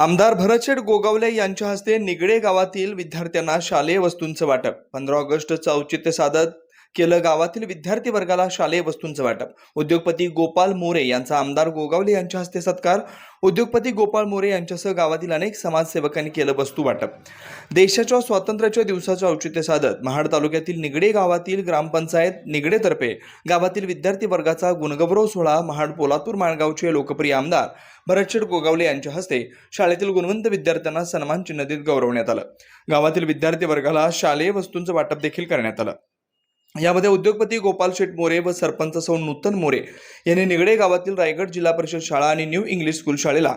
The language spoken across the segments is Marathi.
आमदार भरतशेठ गोगावले यांच्या हस्ते निगडे गावातील विद्यार्थ्यांना शालेय वस्तूंचं वाटप. पंधरा ऑगस्टचं औचित्य साधत केलं गावातील विद्यार्थी वर्गाला शालेय वस्तूंचं वाटप. उद्योगपती गोपाल मोरे यांचा आमदार गोगावले यांच्या हस्ते सत्कार. उद्योगपती गोपाल मोरे यांच्यासह गावातील अनेक समाजसेवकांनी केलं वस्तू वाटप. देशाच्या स्वातंत्र्याच्या दिवसाचं औचित्य साधत महाड तालुक्यातील निगडे गावातील ग्रामपंचायत निगडेतर्फे गावातील विद्यार्थी वर्गाचा गुणगौरव सोहळा महाड पोलातूर माणगावचे लोकप्रिय आमदार भरतशेठ गोगावले यांच्या हस्ते शाळेतील गुणवंत विद्यार्थ्यांना सन्मान चिन्ह देत गौरवण्यात आलं. गावातील विद्यार्थी वर्गाला शालेय वस्तूंचं वाटप देखील करण्यात आलं. यामध्ये उद्योगपती गोपाल शेठ मोरे व सरपंच सौ नूतन मोरे यांनी निगडे गावातील रायगड जिल्हा परिषद शाळा आणि न्यू इंग्लिश स्कूल शाळेला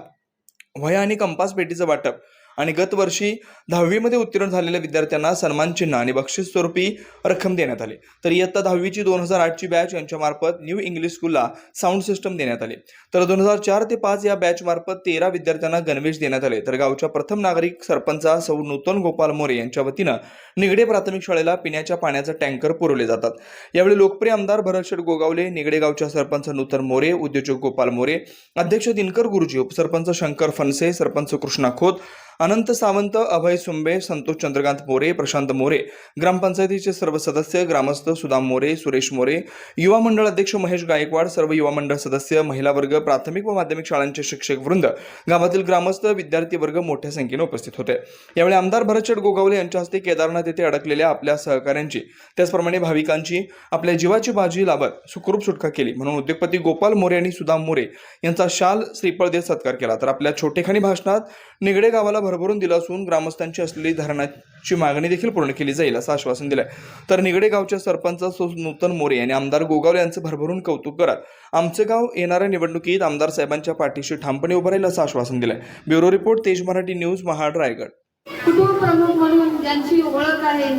वह्या आणि कंपास पेटीचं वाटप आणि गत वर्षी दहावीमध्ये उत्तीर्ण झालेल्या विद्यार्थ्यांना सन्मान चिन्ह आणि बक्षीस स्वरूपी रक्कम देण्यात आली. तर इयत्ता दहावीची दोन हजार आठची बॅच यांच्यामार्फत न्यू इंग्लिश स्कूलला साऊंड सिस्टम देण्यात आले. तर दोन हजार चार ते पाच या बॅचमार्फत तेरा विद्यार्थ्यांना गणवेश देण्यात आले. तर गावच्या प्रथम नागरिक सरपंचा सौ नूतन गोपाल मोरे यांच्या वतीनं निगडे प्राथमिक शाळेला पिण्याच्या पाण्याचा टँकर पुरवले जातात. यावेळी लोकप्रिय आमदार भरतशेठ गोगावले निगडे गावच्या सरपंच नूतन मोरे उद्योजक गोपाल मोरे अध्यक्ष दिनकर गुरुजी उपसरपंच शंकर फनसे सरपंच कृष्णा खोत अनंत सावंत अभय सुंबे संतोष चंद्रकांत मोरे प्रशांत मोरे ग्रामपंचायतीचे सर्व सदस्य ग्रामस्थ सुदाम मोरे सुरेश मोरे युवा मंडळ अध्यक्ष महेश गायकवाड सर्व युवा मंडळ सदस्य महिला वर्ग प्राथमिक व माध्यमिक शाळांचे शिक्षक वृंद गावातील ग्रामस्थ विद्यार्थी वर्ग मोठ्या संख्येने उपस्थित होते. यावेळी आमदार भरतशेठ गोगावले यांच्या हस्ते केदारनाथ येथे अडकलेल्या आपल्या सहकाऱ्यांची त्याचप्रमाणे भाविकांची आपल्या जीवाची बाजी लाभत सुखरूप सुटका केली. म्हणून उद्योगपती गोपाल मोरे आणि सुदाम मोरे यांचा शाल श्रीफळ देत सत्कार केला. तर आपल्या छोटेखानी भाषणात निगडे गावाला भरभरून दिला असून ग्रामस्थांची असलेली धरणाची मागणी देखील पूर्ण केली जाईल असं आश्वासन दिलं तर निगडे गावच्या सरपंच नूतन मोरे यांनी आमदार गोगावले यांचं भरभरून कौतुक करत आमचं गाव येणाऱ्या निवडणुकीत आमदार साहेबांच्या पाठीशी ठामपणे उभं राहील असं आश्वासन दिलंय. ब्युरो रिपोर्ट तेज मराठी न्यूज महाड रायगड. कुटुंब प्रमुख म्हणून ज्यांची ओळख आहे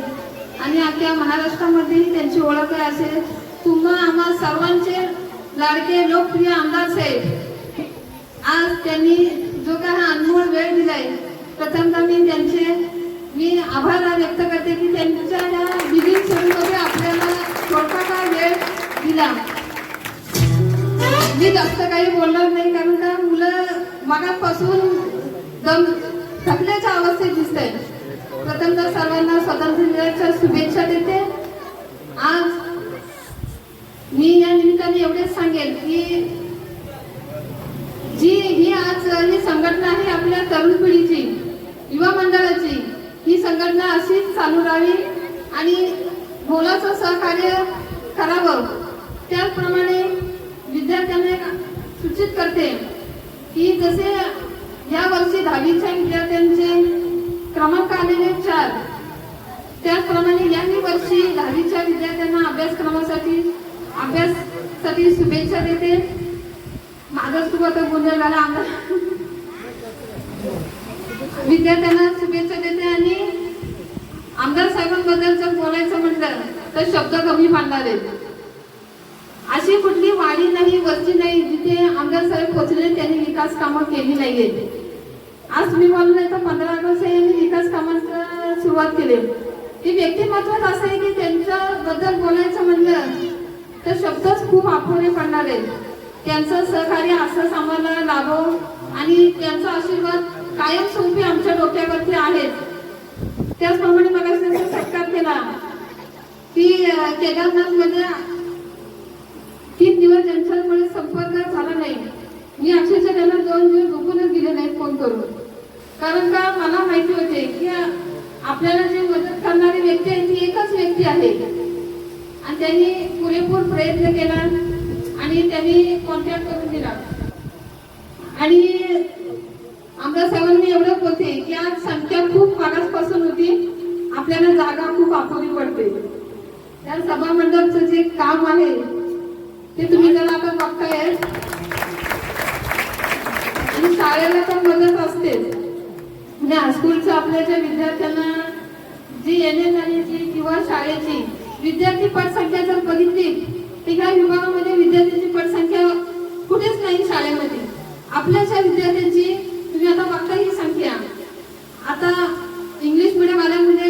आणि अख्ख्या महाराष्ट्रामध्येही त्यांची ओळख आहे असे तुम्हा आम्हा सर्वांचे लाडके लोकप्रिय आमदार साहेब आज त्यांनी जो काही अनमोल वेळ दिलाय प्रथमतः मी त्यांचे मी आभार व्यक्त करते की त्यांच्या या बिझी शेड्यूलमध्ये आपल्याला छोटा वेळ दिला. मी जास्त काही बोलणार नाही कारण का मुलं मगापासून दम थकल्याच्या अवस्थेत दिसत आहे प्रथमतः सर्वांना स्वातंत्र्य दिनाच्या शुभेच्छा देते. आज मी या निमित्ताने एवढेच सांगेल की जी ही आज ही संघटना आहे आपल्या तरुण पिढीची युवा मंडळाची ही संघटना चालू राहावी आणि मोलाचं सहकार्य करावं. त्याचप्रमाणे विद्यार्थ्यांना सूचित करते की जसे या वर्षी दहावीच्या विद्यार्थ्यांचे क्रमांक आलेले चार त्याचप्रमाणे याही वर्षी दहावीच्या विद्यार्थ्यांना अभ्यासक्रमासाठी अभ्यासासाठी शुभेच्छा देते. माझाच खूप गोंधळ झाला. आमदार विद्यार्थ्यांना शुभेच्छा देते आणि आमदार साहेबांबद्दल जर बोलायचं म्हटलं तर शब्द कमी मानणार. आहेत अशी कुठली वाडी नाही वस्ती नाही जिथे आमदार साहेब पोहोचले त्यांनी विकास कामं केली नाहीयेत आज मी बोललो नाही तर पंधरा ऑगस्ट यांनी विकास कामांचं सुरुवात केली. ती व्यक्तिमत्वच असं आहे की त्यांच्याबद्दल बोलायचं म्हणलं तर शब्दच खूप अपुरे पडणार. आहेत त्यांचं सहकार्य असंच आम्हाला लाभो आणि त्यांचा आशीर्वाद कायमस्वरूपी आमच्या डोक्यावरती आहेत त्याचप्रमाणे मला त्यांचा सत्कार केला. की केदारनाथमध्ये तीन दिवस ज्यांच्यामुळे संपर्क झाला नाही. मी अक्षरशः त्यांना दोन दिवस झोपूनच दिले नाहीत फोन करून. कारण का मला माहिती होते की आपल्याला जे मदत करणारी व्यक्ती आहे ती एकच व्यक्ती आहे. आणि त्यांनी पुरेपूर प्रयत्न केला आणि त्यांनी कॉन्टॅक्ट करून दिला. आणि आमदार साहेबांनी एवढं होते की आज संख्या खूप मागासपासून होती. आपल्याला जागा खूप अपुरी पडते. त्या सभा मंडळचं जे काम आहे ते तुम्ही त्याला आता बघताय. आणि शाळेला पण मदत असते. म्हणजे हायस्कूलचं आपल्या ज्या विद्यार्थ्यांना जी एन एन आणि जी किंवा शाळेची विद्यार्थी पटसंख्या जर बघितली तर ह्या विभागामध्ये विद्यार्थ्यांची पटसंख्या कुठेच नाही शाळेमध्ये. आपल्याच्या विद्यार्थ्यांची तुम्ही आता बघता ही संख्या. आता इंग्लिश मिडियम आल्यामुळे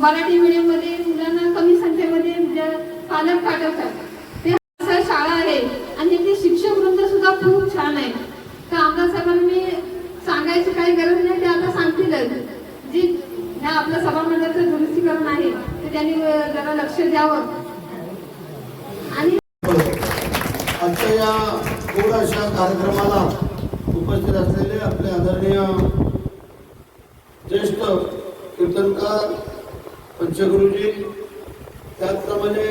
मराठी मिडियममध्ये मुलांना कमी संख्येमध्ये म्हणजे पालक पाठवतात. ते असं शाळा आहे आणि तिथली शिक्षक वृंद सुद्धा खूप छान आहे. तर आमदार साहेबांनी मी काही गरज नाही ते आता सांगतीलच. जी ह्या आपलं सभामंडळाचं दुरुस्तीकरण आहे ते त्यांनी जरा लक्ष द्यावं. आणि आजच्या या गोड कार्यक्रमाला उपस्थित असलेले आपले आदरणीय ज्येष्ठ कीर्तनकार पंचगुरुजी त्याचप्रमाणे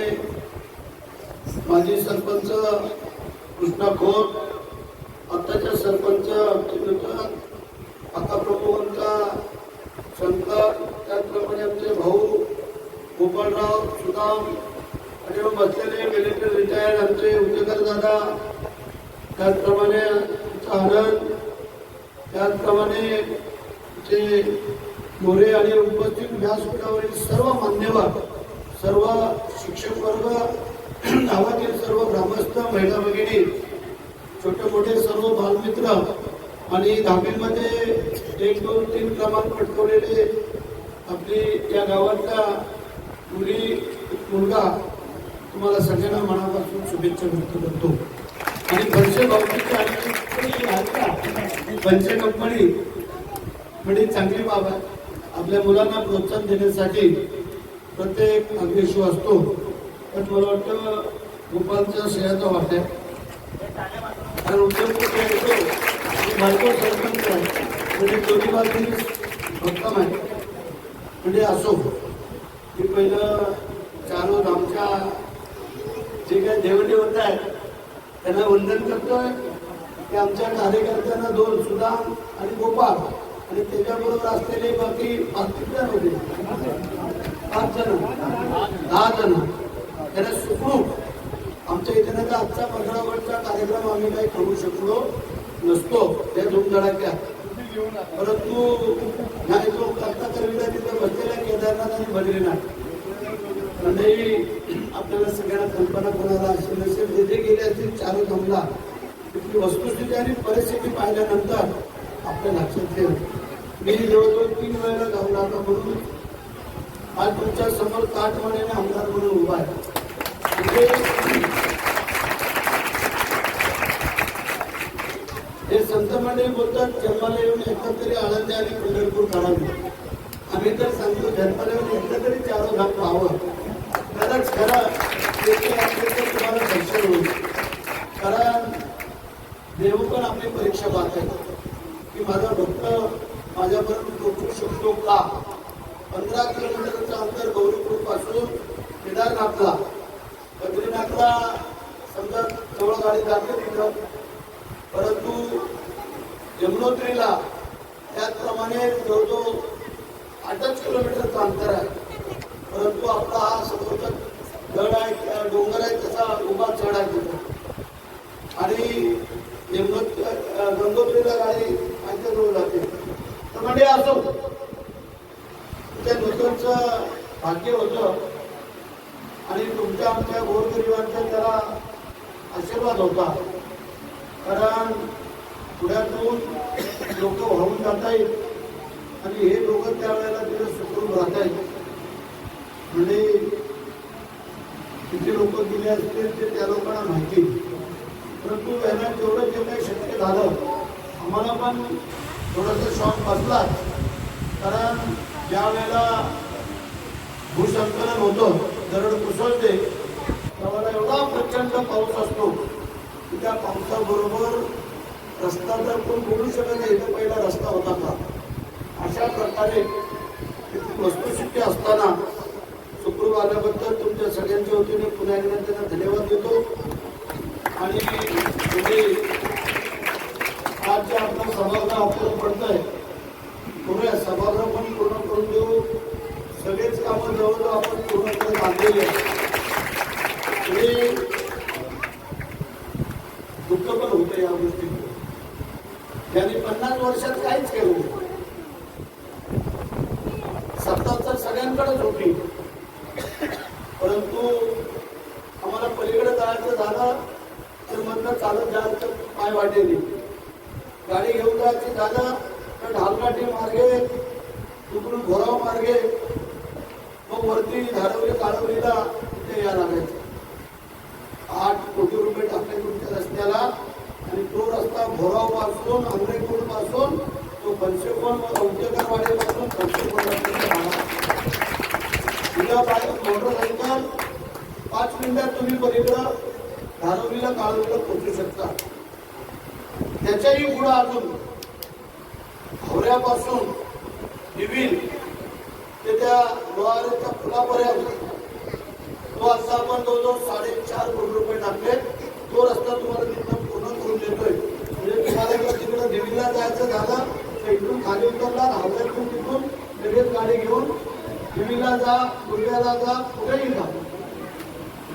माजी सरपंच कृष्णा खोत आत्ताच्या सरपंच आमचे आता प्रमुखांचा शंकर त्याचप्रमाणे आमचे भाऊ गोपाळराव सुदाम आणि बसलेले मिलिटरी रिटायर्ड आमचे उद्योगर दादा त्याचप्रमाणे कारण त्याचप्रमाणे जे मोरे आणि उपस्थित व्यासपीठावरील सर्व मान्यवर सर्व शिक्षक वर्ग गावातील सर्व ग्रामस्थ महिला भगिनी छोटे मोठे सर्व बालमित्र आणि दहावीमध्ये एक दोन तीन क्रमांक पटकवलेले आपली या गावातल्या मुली मुलगा तुम्हाला सगळ्यांना मनापासून शुभेच्छा व्यक्त करतो. आणि पंचे कंपनीची आणि कोणी आहेत. का? कंपनी म्हणजे चांगली बाब आहे. आपल्या मुलांना प्रोत्साहन देण्यासाठी प्रत्येक अग्निशू असतो. पण मला वाटतं गोपालचं श्रेयाचा वाटत आहे. कारण उद्योगपती आणि बायको सरपंच आहे. म्हणजे दोन्ही बाजूनी भक्कम आहे. म्हणजे असो. की पहिलं चारो आमच्या जे काही देवदेवता आहेत त्यांना वंदन करतोय. की आमच्या कार्यकर्त्यांना दोन सुदाम आणि गोपाळ. आणि त्याच्याबरोबर असलेले बाकी पाच जण होते. पाच जण. दहा जण. त्यांना सुखरूप. आमच्या इथे ना आजचा पंधरा कार्यक्रम आम्ही काही करू शकलो नसतो. त्या धूमधडाक्यात. परंतु नाही जो करता करविला तिथं बसलेला केदारनाथ आणि बद्रीनाथ मंडळी आपल्याला सगळ्यांना कल्पना कोणाला असेल नसेल जे जे गेले असतील चालू थांबला तिथली वस्तुस्थिती आणि परिस्थिती पाहिल्यानंतर आपल्या लक्षात येईल मी जवळजवळ तीन वेळेला जाऊन आता म्हणून आज तुमच्यासमोर काठमानेने आमदार म्हणून उभा आहे. म्हणजे हे संत मंडळी बोलतात जन्माला येऊन एकदा तरी आळंदी आणि पंढरपूर काढावी. आम्ही तर सांगतो जन्माला येऊन एकदा तरी चारो घाट पाहावं. खरं येथे असले तर तुम्हाला दर्शन होईल कारण देव पण आपली परीक्षा पाहत की माझा भक्त माझ्यापर्यंत पोहोचू शकतो का पंधरा किलोमीटरचं अंतर गौरीपूरपासून केदारनाथला बद्रीनाथला समजा जवळ गाडी जाते तिथं परंतु यमुनोत्रीला त्याचप्रमाणे जवळजवळ आठच किलोमीटरचं अंतर आहे परंतु आपला हा समोरचा गड आहे डोंगर आहे त्याचा उभा चढ आहे तिथं. आणि गंगोत्रीला गाडी आमच्या जवळ जाते. तर म्हणजे असो त्या नूतनचं भाग्य होतं. आणि तुमच्या आमच्या गोरगरिबांचा त्याला आशीर्वाद होता. कारण पुण्यातून लोक वाहून जाता येईल आणि हे लोक त्यावेळेला तिथे सुखरूप राहता येईल म्हणजे किती लोक गेले असतील ते त्या लोकांना माहिती परंतु यांना तेवढं जे काही शक्य झालं आम्हाला पण थोडंसं शॉक बसलाच कारण ज्या वेळेला भूसंकलन होतं दरड कोसळते त्यावेळेला एवढा प्रचंड पाऊस असतो की त्या पावसाबरोबर रस्ता तर कोण बोलू शकत नाही तर पहिला रस्ता होता का? अशा प्रकारे तिथे वस्तुस्थिती असताना सुखरूप आल्याबद्दल तुमच्या सगळ्यांच्या वतीने पुन्हा एकदा त्यांना धन्यवाद देतो. आणि आज जे आपलं सभागृह आपल्याला पडतंय पुढे सभागृह पण पूर्ण करून देऊ. सगळेच कामं जवळजवळ आपण पूर्णपणे बांधलेली आहेत. आणि दुःख पण होतं या गोष्टी त्यांनी पन्नास वर्षात काहीच केलं नाही. सत्ता तर सगळ्यांकडेच होती परंतु आम्हाला पलीकडे जायचं झालं तर मधनं चालत जायचं पाय वाटेली गाडी घेऊन जायची झालं तर ढालकाठी मार्गे दुकडून घोराव मार्गे मग वरती धारवली काळवलीला तिथे या लागायचं आठ कोटी रुपये टाकले तुमच्या रस्त्याला आणि तो रस्ता भोरावपासून आंबेपूरपासून तो पंचकोन औद्योगिकवाडीपासून पंचकोन तुझ्या बाहेर मोटरसायकल पाच मिनिटात तुम्ही पलीकडं धारवलीला काळवलीला पोहोचू शकता. त्याच्याही पुढं अजून हावऱ्यापासून डिव्हिल ते त्या लोहारेच्या पुलापर्यंत. तो असा आपण जवळजवळ साडेचार कोटी रुपये टाकले. तो रस्ता तुम्हाला तिथं पूर्ण करून देतोय. म्हणजे तुम्हाला जर तिकडं देवीला जायचं झालं तर इकडून खाली उतरला हावऱ्यातून तिथून लगेच गाडी घेऊन दिल्लीला जा गुजराला जा कुठेही जा.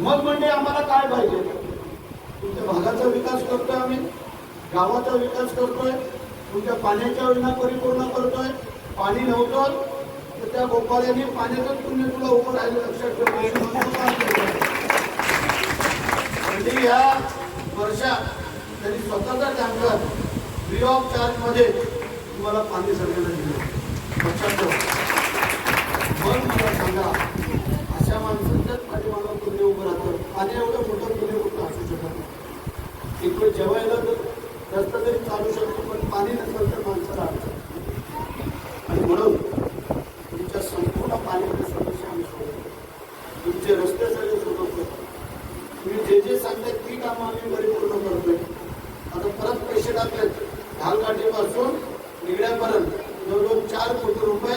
मग म्हणजे आम्हाला काय पाहिजे? तुमच्या भागाचा विकास करतोय आम्ही गावाचा विकास करतोय तुमच्या पाण्याच्या योजना परिपूर्ण करतोय पाणी नव्हतं तर त्या गोपाळ्यांनी पाण्याचं पुण्य तुला उभं राहिलं लक्षात ठेव. म्हणजे या वर्षात त्यांनी स्वतःचा टँकर फ्री ऑफ चार्जमध्ये तुम्हाला पाणी सगळ्यांना दिलं. लक्षात ठेवा. मग मला सांगा अशा माणसांच्याच पाठीमागं कुणी उभं राहतं पाणी एवढं मोठं पुण्य कुठं असू शकत नाही इकडे जेवायला तर रस्ता तरी चालू शकतो पण पाणी नसेल तर माणसं राहतात आणि म्हणून तुमच्या संपूर्ण पाण्याची समस्या आम्ही सोडवतो तुमचे रस्ते सगळे सोडवतो तुम्ही जे जे सांगताय ती कामं आम्ही परिपूर्ण करतोय आता परत पैसे टाकलेत धालकाठीपासून निगड्यापर्यंत जवळजवळ चार कोटी रुपये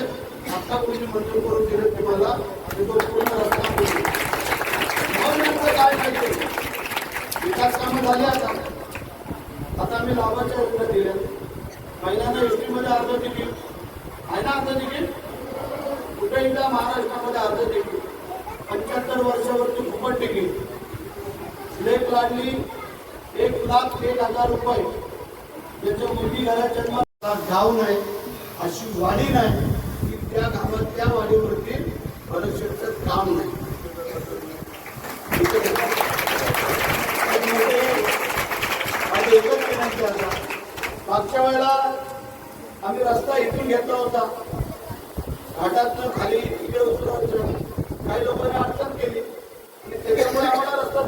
रस्ता कोणी मंजूर करून दिले तुम्हाला आणि तो पूर्ण रस्ता मग नेमकं काय पाहिजे विकास कामं झाले आता. आता आम्ही लाभाच्या योजना दिल्या महिन्याला एसटी मध्ये अर्ध तिकीट आहे ना अर्ध तिकीट कुठे एकदा महाराष्ट्रामध्ये अर्ध तिकीट पंच्याहत्तर वर्षावरती फुकट तिकीट लेख लागली एक लाख एक हजार रुपये. त्याच्या मुलगी घरात जन्म गाव नाही अशी वाडी नाही. त्या गावात त्या वाडीवरती परीक्षेचं काम नाही. माझी एकच विनंती आता. मागच्या वेळेला आम्ही रस्ता इथून घेतला होता. घाटातनं खाली इकडे उतरवायचं काही लोकांनी अडचण केली. आणि त्याच्यामुळे आम्हाला रस्ता